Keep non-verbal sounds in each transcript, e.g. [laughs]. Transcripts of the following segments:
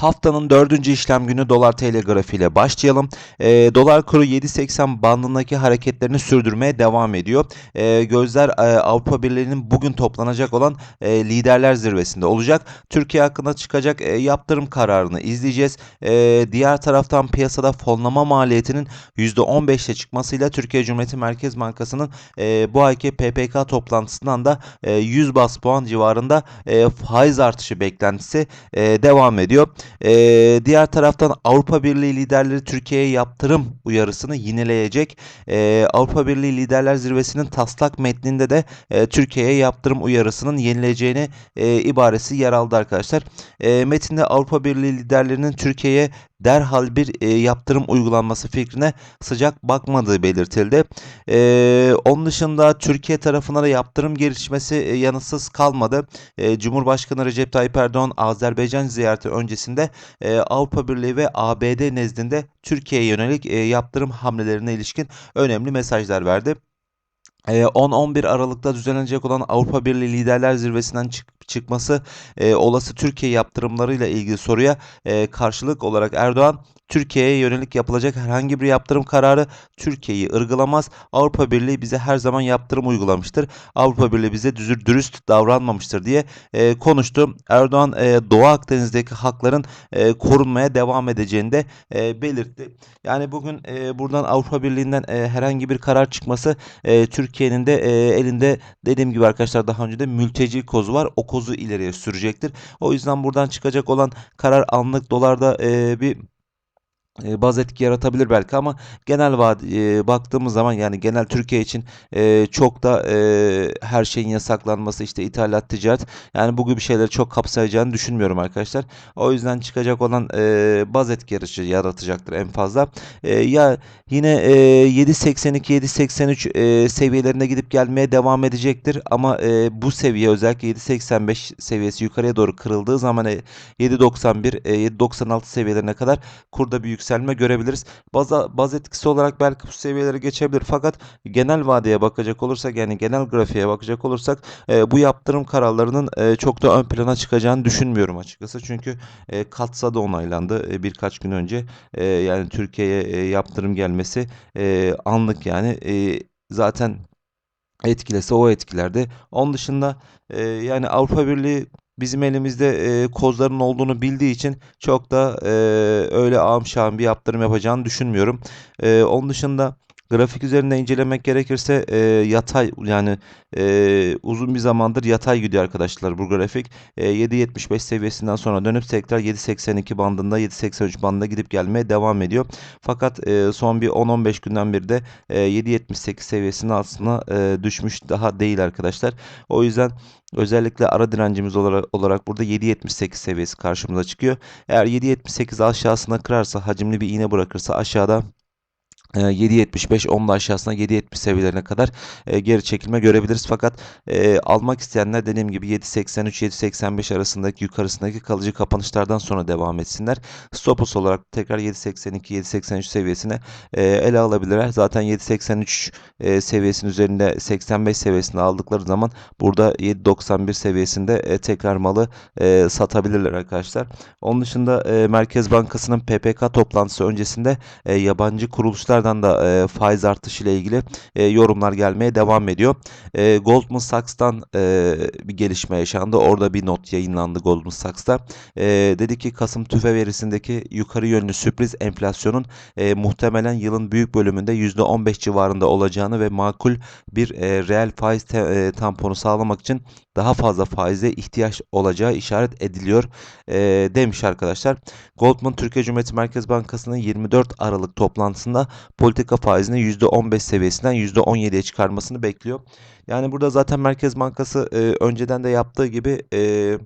Haftanın dördüncü işlem günü dolar TL grafiğiyle başlayalım. Ee, dolar kuru 7.80 bandındaki hareketlerini sürdürmeye devam ediyor. Ee, gözler e, Avrupa Birliği'nin bugün toplanacak olan e, liderler zirvesinde olacak. Türkiye hakkında çıkacak e, yaptırım kararını izleyeceğiz. E, diğer taraftan piyasada fonlama maliyetinin %15'e çıkmasıyla Türkiye Cumhuriyeti Merkez Bankası'nın e, bu ayki PPK toplantısından da e, 100 bas puan civarında e, faiz artışı beklentisi e, devam ediyor. Ee, diğer taraftan Avrupa Birliği liderleri Türkiye'ye yaptırım uyarısını yineleyecek. Ee, Avrupa Birliği Liderler Zirvesi'nin taslak metninde de e, Türkiye'ye yaptırım uyarısının yenileceğini e, ibaresi yer aldı arkadaşlar. E, metinde Avrupa Birliği liderlerinin Türkiye'ye derhal bir e, yaptırım uygulanması fikrine sıcak bakmadığı belirtildi. E, onun dışında Türkiye tarafına da yaptırım gelişmesi e, yanıtsız kalmadı. E, Cumhurbaşkanı Recep Tayyip Erdoğan Azerbaycan ziyareti öncesinde e, Avrupa Birliği ve ABD nezdinde Türkiye'ye yönelik e, yaptırım hamlelerine ilişkin önemli mesajlar verdi. 10-11 Aralık'ta düzenlenecek olan Avrupa Birliği Liderler Zirvesi'nden çık çıkması e, olası Türkiye yaptırımlarıyla ilgili soruya e, karşılık olarak Erdoğan Türkiye'ye yönelik yapılacak herhangi bir yaptırım kararı Türkiye'yi ırgılamaz. Avrupa Birliği bize her zaman yaptırım uygulamıştır. Avrupa Birliği bize düzür dürüst davranmamıştır diye e, konuştu. Erdoğan e, Doğu Akdeniz'deki hakların e, korunmaya devam edeceğini de e, belirtti. Yani bugün e, buradan Avrupa Birliği'nden e, herhangi bir karar çıkması e, Türkiye'nin de e, elinde dediğim gibi arkadaşlar daha önce de mülteci kozu var. O kozu ileriye sürecektir. O yüzden buradan çıkacak olan karar anlık dolarda e, bir e, baz etki yaratabilir belki ama genel vad e, baktığımız zaman yani genel Türkiye için e, çok da e, her şeyin yasaklanması işte ithalat ticaret yani bu gibi şeyleri çok kapsayacağını düşünmüyorum arkadaşlar. O yüzden çıkacak olan e, baz etki yarışı yaratacaktır en fazla. E, ya yine e, 7.82 7.83 e, seviyelerine gidip gelmeye devam edecektir ama e, bu seviye özellikle 7.85 seviyesi yukarıya doğru kırıldığı zaman e, 7.91 e, 7.96 seviyelerine kadar kurda bir yükselme görebiliriz. Baza, baz etkisi olarak belki bu seviyeleri geçebilir fakat genel vadeye bakacak olursak yani genel grafiğe bakacak olursak e, bu yaptırım kararlarının e, çok da ön plana çıkacağını düşünmüyorum açıkçası. Çünkü e, Katsa da onaylandı e, birkaç gün önce. E, yani Türkiye'ye e, yaptırım gelmesi e, anlık yani e, zaten etkilese o etkilerdi. Onun dışında e, yani Avrupa Birliği bizim elimizde e, kozların olduğunu bildiği için çok da e, öyle şahım bir yaptırım yapacağını düşünmüyorum. E, onun dışında grafik üzerinde incelemek gerekirse e, yatay yani e, uzun bir zamandır yatay gidiyor arkadaşlar bu grafik. E, 7.75 seviyesinden sonra dönüp tekrar 7.82 bandında 7.83 bandında gidip gelmeye devam ediyor. Fakat e, son bir 10-15 günden beri de e, 7.78 seviyesinin altına e, düşmüş daha değil arkadaşlar. O yüzden Özellikle ara direncimiz olarak, olarak burada 7.78 seviyesi karşımıza çıkıyor. Eğer 7.78 aşağısına kırarsa hacimli bir iğne bırakırsa aşağıda 7.75 onun da aşağısına 7.70 seviyelerine kadar e, geri çekilme görebiliriz. Fakat e, almak isteyenler dediğim gibi 7.83-7.85 arasındaki yukarısındaki kalıcı kapanışlardan sonra devam etsinler. Stopus olarak tekrar 7.82-7.83 seviyesine e, ele alabilirler. Zaten 7.83 e, seviyesinin üzerinde 85 seviyesini aldıkları zaman burada 7.91 seviyesinde e, tekrar malı e, satabilirler arkadaşlar. Onun dışında e, Merkez Bankası'nın PPK toplantısı öncesinde e, yabancı kuruluşlar Bankalardan da e, faiz artışı ile ilgili e, yorumlar gelmeye devam ediyor. E, Goldman Sachs'tan e, bir gelişme yaşandı. Orada bir not yayınlandı Goldman Sachs'ta. E, dedi ki Kasım tüfe verisindeki yukarı yönlü sürpriz enflasyonun e, muhtemelen yılın büyük bölümünde %15 civarında olacağını ve makul bir e, reel faiz te, e, tamponu sağlamak için daha fazla faize ihtiyaç olacağı işaret ediliyor e, demiş arkadaşlar. Goldman Türkiye Cumhuriyeti Merkez Bankası'nın 24 Aralık toplantısında politika faizini %15 seviyesinden %17'ye çıkarmasını bekliyor. Yani burada zaten Merkez Bankası e, önceden de yaptığı gibi e,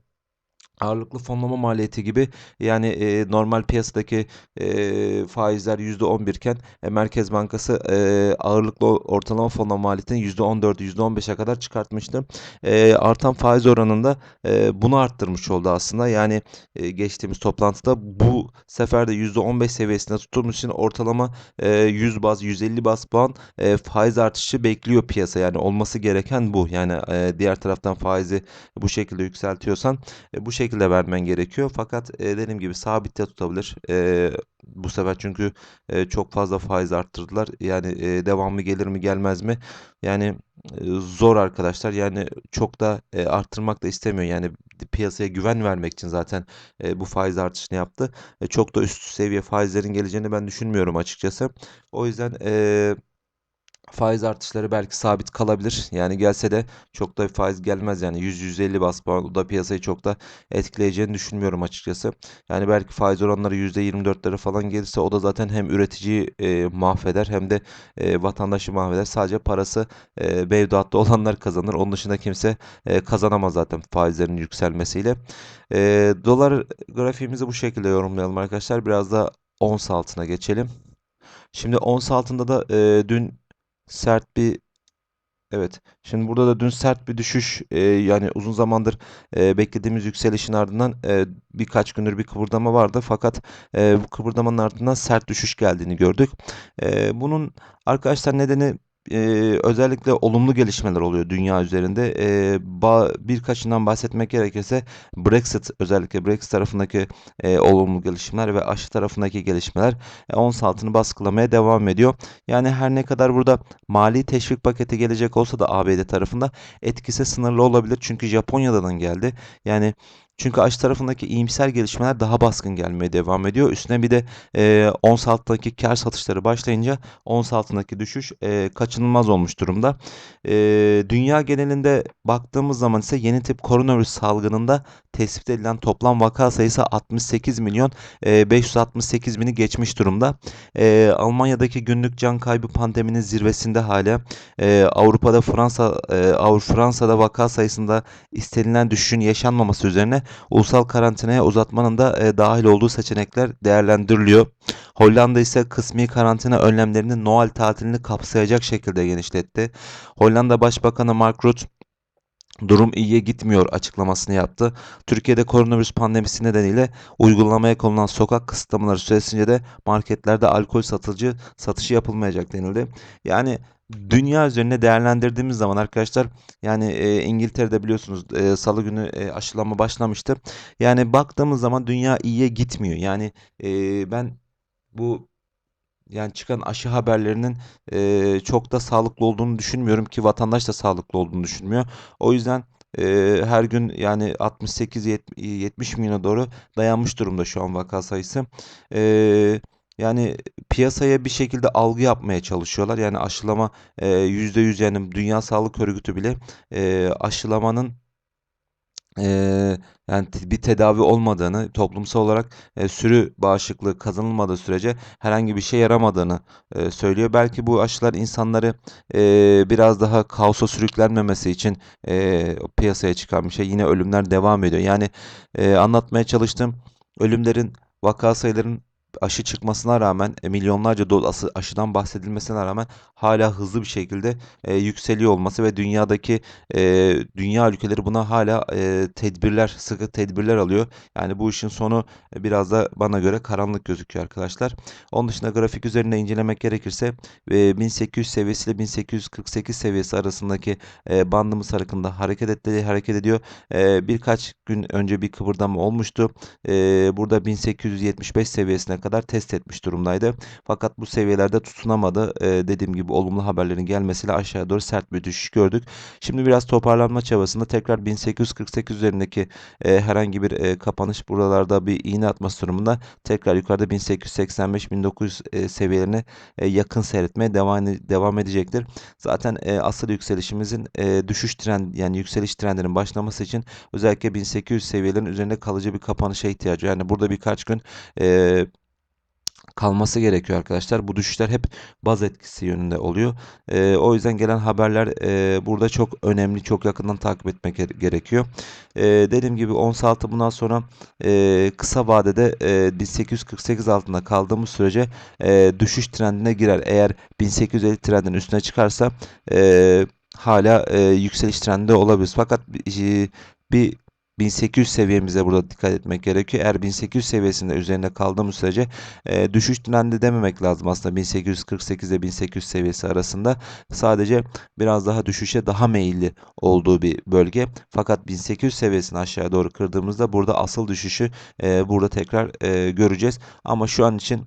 Ağırlıklı fonlama maliyeti gibi yani e, normal piyasadaki e, faizler %11 iken e, Merkez Bankası e, ağırlıklı ortalama fonlama maliyetini %14'ü %15'e kadar çıkartmıştı. E, artan faiz oranında e, bunu arttırmış oldu aslında. Yani e, geçtiğimiz toplantıda bu sefer de %15 seviyesinde tutulmuş için ortalama e, 100 baz 150 baz puan e, faiz artışı bekliyor piyasa. Yani olması gereken bu. Yani e, diğer taraftan faizi bu şekilde yükseltiyorsan e, bu şekilde vermen gerekiyor. Fakat e, dediğim gibi sabit de tutabilir. E, bu sefer çünkü e, çok fazla faiz arttırdılar. Yani e, devamı gelir mi gelmez mi? Yani e, zor arkadaşlar. Yani çok da e, arttırmak da istemiyor. Yani piyasaya güven vermek için zaten e, bu faiz artışını yaptı. E, çok da üst seviye faizlerin geleceğini ben düşünmüyorum açıkçası. O yüzden e, Faiz artışları belki sabit kalabilir. Yani gelse de çok da faiz gelmez yani 100-150 bas puan da piyasayı çok da etkileyeceğini düşünmüyorum açıkçası. Yani belki faiz oranları %24'lere falan gelirse o da zaten hem üreticiyi e, mahveder hem de e, vatandaşı mahveder. Sadece parası e, mevduatta [laughs] olanlar kazanır. Onun dışında kimse e, kazanamaz zaten faizlerin yükselmesiyle. E, dolar grafiğimizi bu şekilde yorumlayalım arkadaşlar. Biraz da ons altına geçelim. Şimdi ons altında da e, dün sert bir Evet. Şimdi burada da dün sert bir düşüş e, yani uzun zamandır e, beklediğimiz yükselişin ardından e, birkaç gündür bir kıpırdama vardı. Fakat e, bu kıpırdamanın ardından sert düşüş geldiğini gördük. E, bunun arkadaşlar nedeni e, özellikle olumlu gelişmeler oluyor dünya üzerinde. E, ba birkaçından bahsetmek gerekirse Brexit özellikle Brexit tarafındaki e, olumlu gelişmeler ve aşı tarafındaki gelişmeler e, ons altını baskılamaya devam ediyor. Yani her ne kadar burada mali teşvik paketi gelecek olsa da ABD tarafında etkisi sınırlı olabilir. Çünkü Japonya'dan geldi. Yani çünkü aşı tarafındaki iyimser gelişmeler daha baskın gelmeye devam ediyor. Üstüne bir de e, ons altındaki kar satışları başlayınca ons altındaki düşüş e, kaçınılmaz olmuş durumda. E, dünya genelinde baktığımız zaman ise yeni tip koronavirüs salgınında tespit edilen toplam vaka sayısı 68 milyon e, 568 bini geçmiş durumda. E, Almanya'daki günlük can kaybı pandeminin zirvesinde hala. E, Avrupa'da Fransa e, Fransa'da vaka sayısında istenilen düşüşün yaşanmaması üzerine ulusal karantinaya uzatmanın da e, dahil olduğu seçenekler değerlendiriliyor. Hollanda ise kısmi karantina önlemlerini Noel tatilini kapsayacak şekilde genişletti. Hollanda Başbakanı Mark Rutte durum iyiye gitmiyor açıklamasını yaptı. Türkiye'de koronavirüs pandemisi nedeniyle uygulamaya konulan sokak kısıtlamaları süresince de marketlerde alkol satıcı satışı yapılmayacak denildi. Yani dünya üzerine değerlendirdiğimiz zaman arkadaşlar yani e, İngiltere'de biliyorsunuz e, salı günü e, aşılama başlamıştı. Yani baktığımız zaman dünya iyiye gitmiyor. Yani e, ben bu yani çıkan aşı haberlerinin e, çok da sağlıklı olduğunu düşünmüyorum ki vatandaş da sağlıklı olduğunu düşünmüyor. O yüzden e, her gün yani 68-70 milyona doğru dayanmış durumda şu an vaka sayısı. E, yani piyasaya bir şekilde algı yapmaya çalışıyorlar. Yani aşılama e, %100 yani Dünya Sağlık Örgütü bile e, aşılamanın e, yani bir tedavi olmadığını, toplumsal olarak e, sürü bağışıklığı kazanılmadığı sürece herhangi bir şey yaramadığını söylüyor. Belki bu aşılar insanları biraz daha kaosa sürüklenmemesi için piyasaya çıkan bir şey. Yine ölümler devam ediyor. Yani anlatmaya çalıştığım ölümlerin, vaka sayıların aşı çıkmasına rağmen e, milyonlarca doz aşıdan bahsedilmesine rağmen hala hızlı bir şekilde e, yükseliyor olması ve dünyadaki e, dünya ülkeleri buna hala e, tedbirler sıkı tedbirler alıyor. Yani bu işin sonu e, biraz da bana göre karanlık gözüküyor arkadaşlar. Onun dışında grafik üzerinde incelemek gerekirse e, 1800 seviyesi ile 1848 seviyesi arasındaki e, bandımız harekında hareket etti, hareket ediyor. E, birkaç gün önce bir kıpırdama olmuştu. E, burada 1875 seviyesine kadar test etmiş durumdaydı. Fakat bu seviyelerde tutunamadı. E, dediğim gibi olumlu haberlerin gelmesiyle aşağıya doğru sert bir düşüş gördük. Şimdi biraz toparlanma çabasında tekrar 1848 üzerindeki e, herhangi bir e, kapanış buralarda bir iğne atması durumunda tekrar yukarıda 1885-1900 e, seviyelerine e, yakın seyretmeye devam, devam edecektir. Zaten e, asıl yükselişimizin e, düşüş trend yani yükseliş trendinin başlaması için özellikle 1800 seviyelerin üzerinde kalıcı bir kapanışa ihtiyacı. Yani burada birkaç gün e, kalması gerekiyor arkadaşlar. Bu düşüşler hep baz etkisi yönünde oluyor. E, o yüzden gelen haberler e, burada çok önemli, çok yakından takip etmek gere- gerekiyor. E, dediğim gibi ons altı bundan sonra e, kısa vadede e, 1848 altında kaldığımız sürece e, düşüş trendine girer. Eğer 1850 trendin üstüne çıkarsa e, hala e, yükseliş trendinde olabilir. Fakat e, bir 1800 seviyemize burada dikkat etmek gerekiyor. Eğer 1800 seviyesinde üzerinde kaldığımız sürece e, düşüş trendi dememek lazım aslında 1848 ile 1800 seviyesi arasında sadece biraz daha düşüşe daha meyilli olduğu bir bölge. Fakat 1800 seviyesini aşağıya doğru kırdığımızda burada asıl düşüşü e, burada tekrar e, göreceğiz. Ama şu an için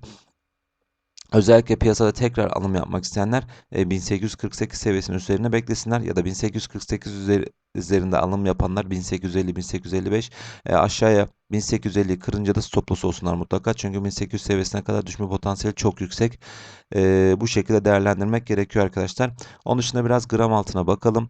Özellikle piyasada tekrar alım yapmak isteyenler e, 1848 seviyesinin üzerine beklesinler ya da 1848 üzeri, üzerinde alım yapanlar 1850-1855 e, aşağıya 1850 kırınca da stop loss olsunlar mutlaka. Çünkü 1800 seviyesine kadar düşme potansiyeli çok yüksek. E, bu şekilde değerlendirmek gerekiyor arkadaşlar. Onun dışında biraz gram altına bakalım.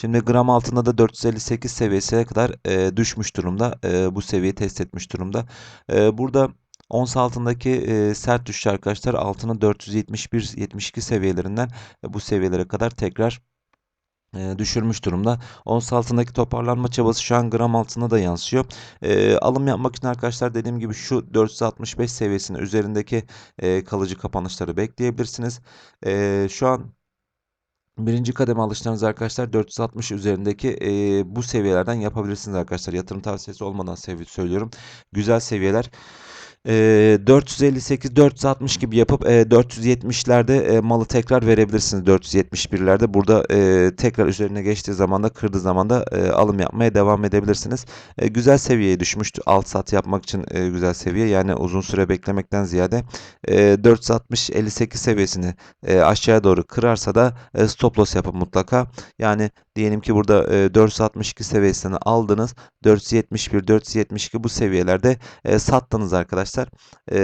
Şimdi gram altında da 458 seviyesine kadar e, düşmüş durumda. E, bu seviyeyi test etmiş durumda. E, burada ons altındaki e, sert düşüş arkadaşlar altına 471-72 seviyelerinden e, bu seviyelere kadar tekrar e, düşürmüş durumda. Ons altındaki toparlanma çabası şu an gram altında da yansıyor. E, alım yapmak için arkadaşlar dediğim gibi şu 465 seviyesinin üzerindeki e, kalıcı kapanışları bekleyebilirsiniz. E, şu an Birinci kademe alışlarınız arkadaşlar 460 üzerindeki e, bu seviyelerden yapabilirsiniz arkadaşlar. Yatırım tavsiyesi olmadan sevi söylüyorum. Güzel seviyeler. E, 458-460 gibi yapıp e, 470'lerde e, malı tekrar verebilirsiniz. 471'lerde burada e, tekrar üzerine geçtiği zaman da kırdığı zaman da e, alım yapmaya devam edebilirsiniz. Güzel seviyeye düşmüştü. Alt sat yapmak için güzel seviye. Yani uzun süre beklemekten ziyade e, 460-58 seviyesini aşağıya doğru kırarsa da stop loss yapın mutlaka. Yani diyelim ki burada e, 462 seviyesini aldınız. 471, 472 bu seviyelerde e, sattınız arkadaşlar. E,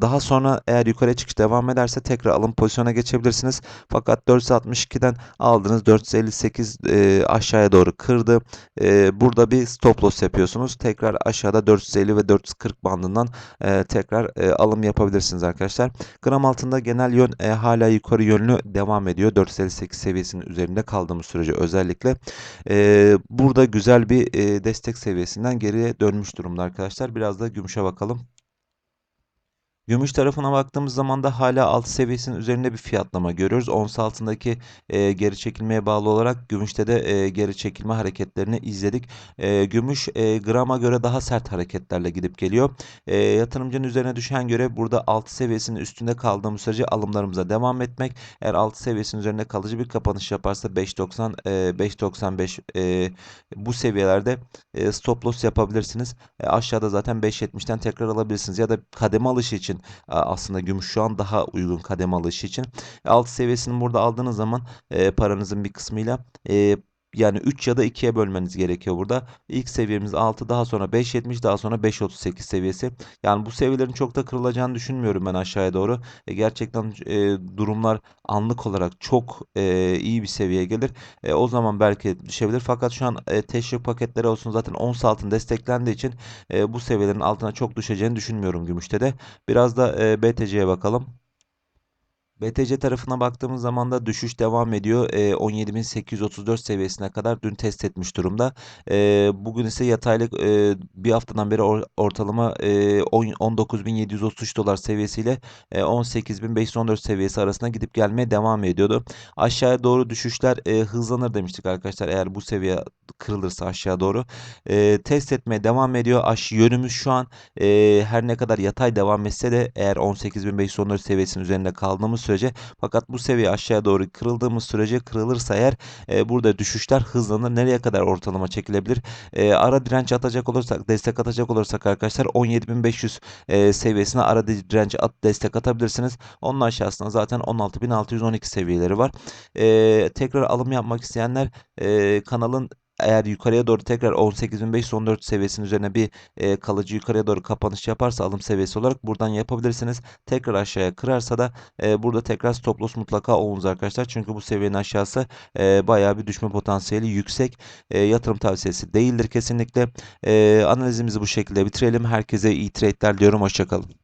daha sonra eğer yukarı çıkış devam ederse tekrar alım pozisyona geçebilirsiniz. Fakat 462'den aldınız 458 e, aşağıya doğru kırdı. E, burada bir stop loss yapıyorsunuz. Tekrar aşağıda 450 ve 440 bandından e, tekrar e, alım yapabilirsiniz arkadaşlar. Gram altında genel yön e, hala yukarı yönlü devam ediyor. 458 seviyesinin üzerinde kaldığımız sürece özellikle. E, burada güzel bir e, destek seviyesinden geriye dönmüş durumda arkadaşlar. Biraz da gümüşe bakalım. Gümüş tarafına baktığımız zaman da hala alt seviyesinin üzerinde bir fiyatlama görüyoruz. Ons altındaki e, geri çekilmeye bağlı olarak gümüşte de e, geri çekilme hareketlerini izledik. E, gümüş e, grama göre daha sert hareketlerle gidip geliyor. E, yatırımcının üzerine düşen göre burada alt seviyesinin üstünde kaldığımız sürece alımlarımıza devam etmek. Eğer alt seviyesinin üzerinde kalıcı bir kapanış yaparsa 5.90 e, 5.95 e, bu seviyelerde e, stop loss yapabilirsiniz. E, aşağıda zaten 5.70'ten tekrar alabilirsiniz ya da kademe alışı için aslında gümüş şu an daha uygun kademe alışı için. Alt seviyesini burada aldığınız zaman e, paranızın bir kısmıyla e, yani 3 ya da 2'ye bölmeniz gerekiyor burada. İlk seviyemiz 6 daha sonra 5.70 daha sonra 5.38 seviyesi. Yani bu seviyelerin çok da kırılacağını düşünmüyorum ben aşağıya doğru. E, gerçekten e, durumlar anlık olarak çok e, iyi bir seviyeye gelir. E, o zaman belki düşebilir. Fakat şu an e, teşvik paketleri olsun zaten ons altın desteklendiği için e, bu seviyelerin altına çok düşeceğini düşünmüyorum gümüşte de. Biraz da e, BTC'ye bakalım. BTC tarafına baktığımız zaman da düşüş devam ediyor. E, 17.834 seviyesine kadar dün test etmiş durumda. E, bugün ise yataylık e, bir haftadan beri or, ortalama e, 19.733 dolar seviyesiyle e, 18.514 seviyesi arasında gidip gelmeye devam ediyordu. Aşağıya doğru düşüşler e, hızlanır demiştik arkadaşlar. Eğer bu seviye kırılırsa aşağı doğru. E, test etmeye devam ediyor. Aş yönümüz şu an e, her ne kadar yatay devam etse de eğer 18.514 seviyesinin üzerinde kaldığımız sürece fakat bu seviye aşağıya doğru kırıldığımız sürece kırılırsa eğer e, burada düşüşler hızlanır. Nereye kadar ortalama çekilebilir? E, ara direnç atacak olursak, destek atacak olursak arkadaşlar 17.500 e, seviyesine ara direnç at, destek atabilirsiniz. Onun aşağısında zaten 16.612 seviyeleri var. E, tekrar alım yapmak isteyenler e, kanalın eğer yukarıya doğru tekrar 18.514 seviyesinin üzerine bir e, kalıcı yukarıya doğru kapanış yaparsa alım seviyesi olarak buradan yapabilirsiniz. Tekrar aşağıya kırarsa da e, burada tekrar stop loss mutlaka olunuz arkadaşlar. Çünkü bu seviyenin aşağısı e, bayağı bir düşme potansiyeli yüksek. E, yatırım tavsiyesi değildir kesinlikle. E, analizimizi bu şekilde bitirelim. Herkese iyi trade'ler diyorum. Hoşçakalın.